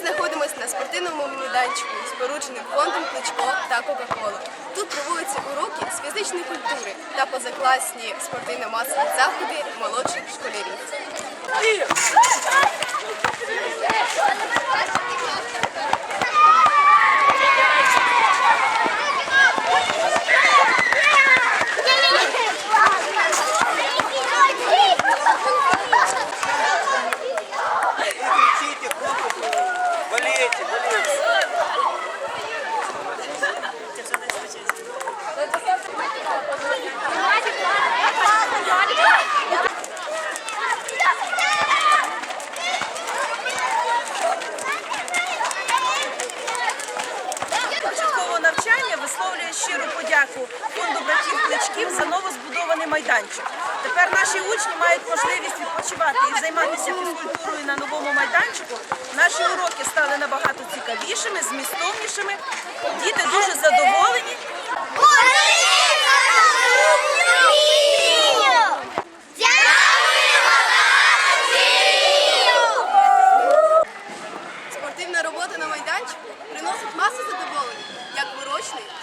знаходимося на спортивному майданчику, спорудженим фондом Кличко та Кока-Кола. Тут проводяться уроки з фізичної культури та позакласні спортивно-масові заходи навчання висловлює щиру подяку фонду братів Кличків за новозбудований майданчик. Тепер наші учні мають можливість відпочивати і займатися фізкультурою на новому майданчику. Наші уроки стали набагато цікавішими, змістовнішими. Діти дуже задоволені. Спортивна робота на майданчику приносить масу задоволення 하시네요.